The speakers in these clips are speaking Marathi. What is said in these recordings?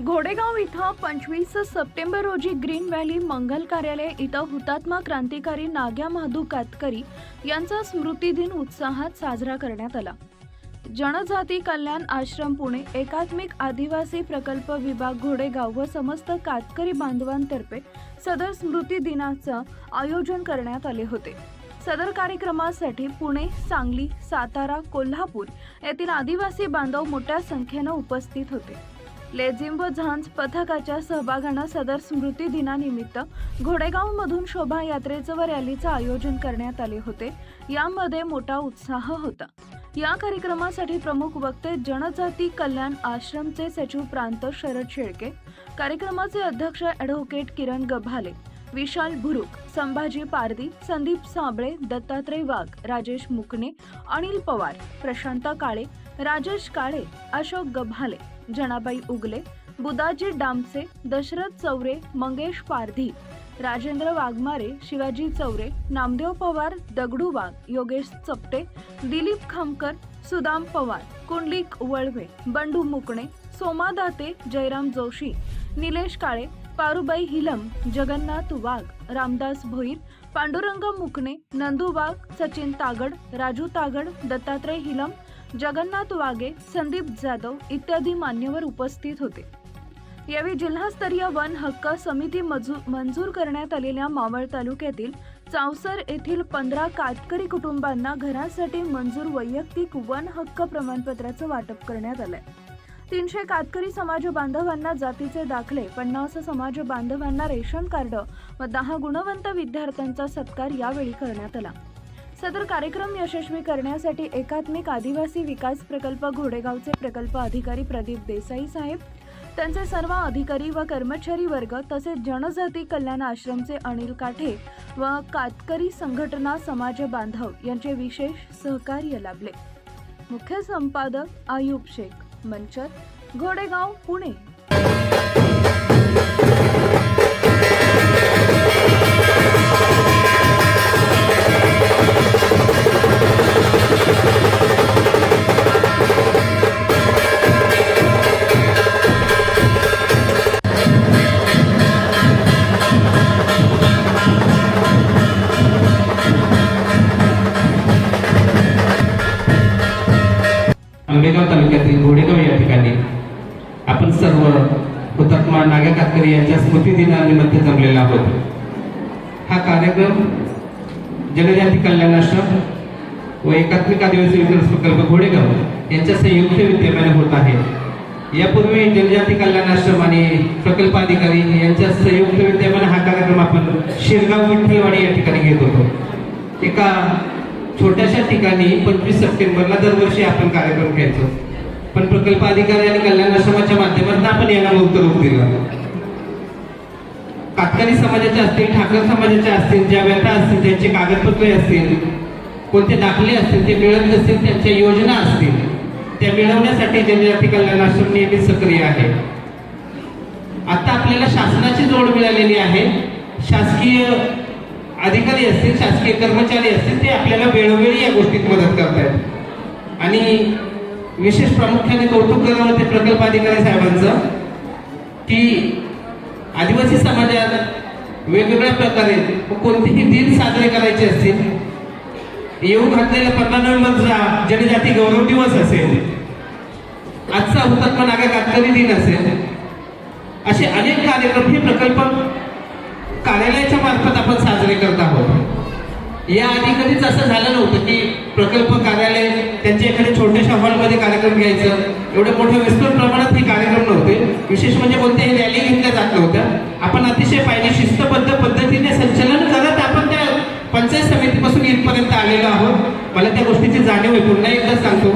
घोडेगाव इथं पंचवीस सप्टेंबर रोजी ग्रीन व्हॅली मंगल कार्यालय इथं हुतात्मा क्रांतिकारी नाग्या महादू कातकरी यांचा स्मृतिदिन उत्साहात साजरा करण्यात आला. जनजाती कल्याण आश्रम पुणे एकात्मिक आदिवासी प्रकल्प विभाग घोडेगाव व समस्त कातकरी बांधवांतर्फे सदर स्मृती दिनाचं आयोजन करण्यात आले होते. सदर कार्यक्रमासाठी पुणे सांगली सातारा कोल्हापूर येथील आदिवासी बांधव मोठ्या संख्येनं उपस्थित होते. लेझिम झांज पथकाच्या सहभागानं सदर स्मृती दिनानिमित्त घोडेगावमधून शोभायात्रेचं व रॅलीचं आयोजन करण्यात आले होते. यामध्ये मोठा उत्साह होता. या कार्यक्रमासाठी प्रमुख वक्ते जनजाती कल्याण आश्रमचे सचिव प्रांत शरद शेळके कार्यक्रमाचे अध्यक्ष ॲडव्होकेट किरण गभाले विशाल भुरुक संभाजी पारदी संदीप साबळे दत्तात्रय वाघ राजेश मुकणे अनिल पवार प्रशांत काळे राजेश काळे अशोक गभाले जनाबाई उगले बुदाजी डामसे दशरथ चौरे मंगेश पारधी राजेंद्र वाघमारे शिवाजी चौरे नामदेव पवार दगडू वाघ योगेश चपटे दिलीप खामकर सुदाम पवार कुंडलिक वळवे बंडू मुकणे सोमा दाते जयराम जोशी निलेश काळे पारुबाई हिलम जगन्नाथ वाघ रामदास भोईर पांडुरंग मुकणे नंदू वाघ सचिन तागड राजू तागड दत्तात्रय हिलम जगन्नाथ वागे संदीप जाधव इत्यादी मान्यवर उपस्थित होते. यावेळी जिल्हास्तरीय वन हक्क समिती मंजूर करण्यात आलेल्या मावळ तालुक्यातील चावसर येथील पंधरा कातकरी कुटुंबांना घरासाठी मंजूर वैयक्तिक वन हक्क प्रमाणपत्राचं वाटप करण्यात आलंय. तीनशे कातकरी समाज बांधवांना जातीचे दाखले पन्नास समाज बांधवांना रेशन कार्ड व दहा गुणवंत विद्यार्थ्यांचा सत्कार यावेळी करण्यात आला. सदर कार्यक्रम यशस्वी करण्यासाठी एकात्मिक आदिवासी विकास प्रकल्प घोडेगावचे प्रकल्प अधिकारी प्रदीप देसाई साहेब त्यांचे सर्व अधिकारी व कर्मचारी वर्ग तसेच जनजाती कल्याण आश्रमचे अनिल काठे व कातकरी संघटना समाज बांधव यांचे विशेष सहकार्य लाभले. मुख्य संपादक आयुब शेख मंचर घोडेगाव पुणे. आंबेगाव तालुक्यातील घोडेगाव या ठिकाणी आपण सर्व हुतात्मा नागा कातकरी यांच्या स्मृती दिनानिमित्त जमलेला आहोत. हा कार्यक्रम जनजाती कल्याण आश्रम व एकात्मिक आदिवासी विकास प्रकल्प घोडेगाव यांच्या संयुक्त विद्यमाने होत आहे. यापूर्वी जनजाती कल्याण आश्रम आणि प्रकल्प अधिकारी यांच्या संयुक्त विद्यमाने हा कार्यक्रम आपण शिरगाव विठ्ठलवाडी या ठिकाणी घेत होतो. एका छोट्याशा ठिकाणी पंचवीस सप्टेंबरला दरवर्षी आपण कार्यक्रम घ्यायचो. पण प्रकल्प अधिकारी आणि कल्याण आश्रमाच्या माध्यमातून आपण यांना मुक्त रूप दिला कातकरी समाजाचे असतील ठाकर समाजाचे असतील ज्या व्यथा असतील त्यांचे कागदपत्रे असतील कोणते दाखले असतील ते मिळत नसतील त्यांच्या योजना असतील त्या मिळवण्यासाठी जनजाती कल्याण आश्रम नेहमी सक्रिय आहे. आता आपल्याला शासनाची जोड मिळालेली आहे. शासकीय अधिकारी असतील शासकीय कर्मचारी असतील ते आपल्याला वेळोवेळी या गोष्टीत मदत करतायत. आणि विशेष प्रामुख्याने कौतुक करावं ते प्रकल्प अधिकारी साहेबांचं की आदिवासी समाजात वेगवेगळ्या प्रकारे कोणतेही दिन साजरे करायचे असतील येऊ घातलेल्या पंधरा नोव्हेंबरचा जनजाती गौरव दिवस असेल आजचा हुतात्मा नागा कातकरी दिन असेल असे अनेक कार्यक्रम हे प्रकल्प कार्यालयाच्या मार्फत आपण साजरे करत आहोत. या आधी कधीच असं झालं नव्हतं की प्रकल्प कार्यालय त्यांच्या एखाद्या छोट्याशा हॉलमध्ये कार्यक्रम घ्यायचं. एवढे मोठ्या विस्तृत प्रमाणात हे कार्यक्रम नव्हते. विशेष म्हणजे कोणत्याही रॅली घेतल्या जात नव्हत्या. आपण अतिशय पाहिजे शिस्तबद्ध पद्धतीने संचलन करत पंचायत समितीपासून इथपर्यंत आलेलो आहोत. मला त्या गोष्टीची जाणीव आहे. पुन्हा एकदा सांगतो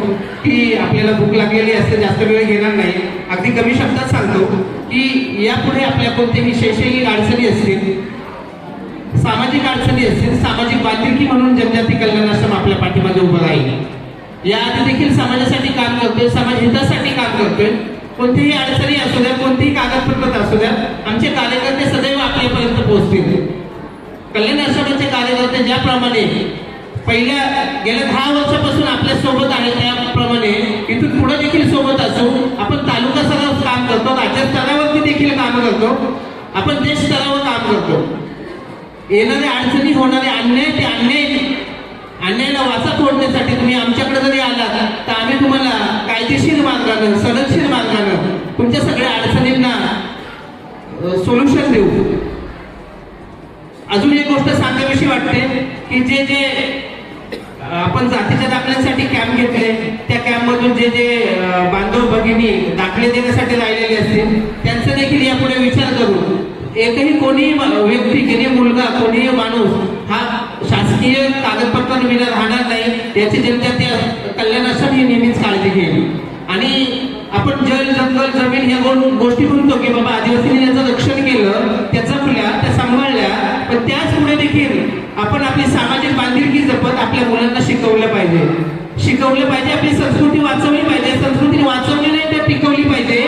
की आपल्याला भूक लागलेली असते जास्त वेळ घेणार नाही. अगदी कमी शब्दात सांगतो की यापुढे आपल्या कोणत्याही शैक्षणिक अडचणी असतील सामाजिक अडचणी असतील सामाजिक बांधिलकी म्हणून जनजाती कल्याण आश्रम आपल्या पाठीमागे उभं राहील. याआधी देखील समाजासाठी काम करतोय समाज हितासाठी काम करतोय. कोणतीही अडचणी असू द्या कोणतीही कागदपत्र असू द्या आमचे कार्यकर्ते सदैव आपल्यापर्यंत पोहोचतील. कल्याण आश्रमाचे कार्यकर्ते ज्याप्रमाणे पहिल्या गेल्या दहा वर्षापासून आपल्यासोबत आहे त्याप्रमाणे इथून पुढे देखील सोबत असू. आपण तालुका स्तरावर काम करतो राज्य स्तरावरती देखील काम करतो. आपण देश स्तरावर काम करतो. येणाऱ्या अडचणी होणारे अन्याय ते अन्याय अन्यायाला वाचा फोडण्यासाठी तुम्ही आमच्याकडे जरी आलात तर आम्ही तुम्हाला कायदेशीर मार्गानं सनदशीर मार्गानं तुमच्या सगळ्या अडचणींना सोल्युशन देऊ. अजून एक गोष्ट सांगावीशी वाटते की जे जे आपण जातीच्या दाखल्यांसाठी कॅम्प घेतले त्या कॅम्प मधून जे जे बांधव भगिनी दाखले देण्यासाठी राहिलेले असतील त्यांचा देखील यापुढे विचार करू. एकही कोणीही व्यक्ती कोणी मुलगा कोणीही माणूस हा शासकीय कागदपत्र विना राहणार नाही याची जनता त्या कल्याणासाठी ही नेहमीच काळजी घेईल आणि आपण जल जंगल जमीन या दोन गोष्टी म्हणतो की बाबा आदिवासींनी याचं रक्षण केलं त्याचा फुल्या त्या सांभाळल्या पण त्याच पुढे देखील आपण आपली सामाजिक बांधिलकी जपत आपल्या मुलांना शिकवलं पाहिजे. शिकवलं पाहिजे आपली संस्कृती वाचवली पाहिजे. संस्कृती वाचवली नाही तर टिकवली पाहिजे.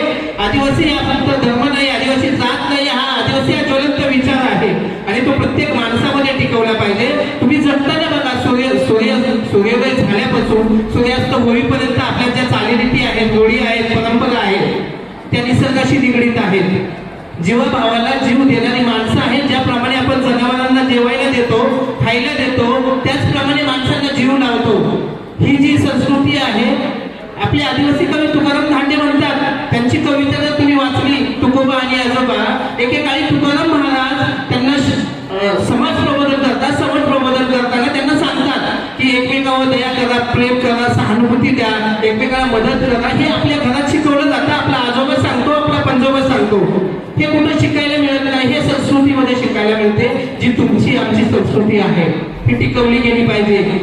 आदिवासी हा फक्त धर्म नाही आदिवासी जात नाही हा आदिवासी हा ज्वलंत विचार आहे. आणि तो प्रत्येक माणसामध्ये टिकवला पाहिजे. तुम्ही जगताना बघा सूर्य सूर्य सूर्योदय झाल्यापासून सूर्यास्त होईपर्यंत आपल्या ज्या चालीरीती आहेत रूढी आहेत परंपरा आहेत त्या निसर्गाशी निगडीत आहेत. जीवभावाला जीव देणारी माणसं आहेत ज्याप्रमाणे आपण जनावरांना जेवायला देतो खायला देतो त्याचप्रमाणे माणसांना जीव लावतो ही जी संस्कृती आहे आपले आदिवासी कवी तुकाराम धांडे म्हणतात त्यांची कविता जर तुम्ही वाचली तुकोबा आणि आजोबा एकेकाळी तुकाराम महाराज त्यांना समाज प्रबोधन करतात समाज प्रबोधन करताना त्यांना सांगतात की एकमेकावर दया करा प्रेम करा सहानुभूती द्या एकमेकाला मदत करा. हे आपल्या घरात शिकवलं जातं. आपला आजोबा सांगतो आपला पंजोबा सांगतो. हे कुठं शिकायला मिळत नाही हे संस्कृतीमध्ये शिकायला मिळते जी तुमची आमची संस्कृती आहे. ही टिकवली गेली पाहिजे.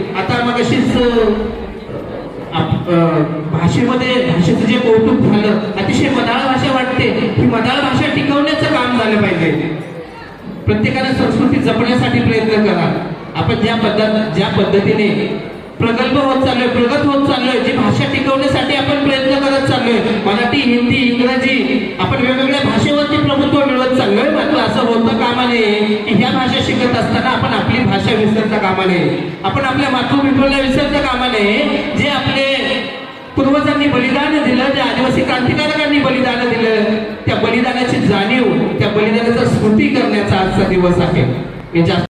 भाषेमध्ये भाषेचं जे कौतुक झालं अतिशय मदाळ भाषा वाटते. ही मदाळ भाषा टिकवण्याचं काम झालं पाहिजे. प्रत्येकाने संस्कृती जपण्यासाठी प्रयत्न करा. आपण ज्या पद्धत ज्या पद्धतीने प्रगल्भ होत चाललोय प्रगत होत चाललोय जी भाषा टिकवण्यासाठी आपण प्रयत्न करत चाललोय मराठी हिंदी इंग्रजी आपण वेगवेगळ्या भाषेवरती प्रभुत्व मिळवत चाललोय मात्र असं होतं कामा नये की ह्या भाषा शिकत असताना आपण आपली भाषा विसरता कामा नये आपण आपल्या मातृभूमीला विसरता कामा नये जे आपले पूर्वजांनी बलिदान दिलं ज्या आदिवासी क्रांतिकारकांनी बलिदान दिलं. त्या बलिदानाची जाणीव त्या बलिदानाचा स्मृती करण्याचा आजचा दिवस आहे. जास्त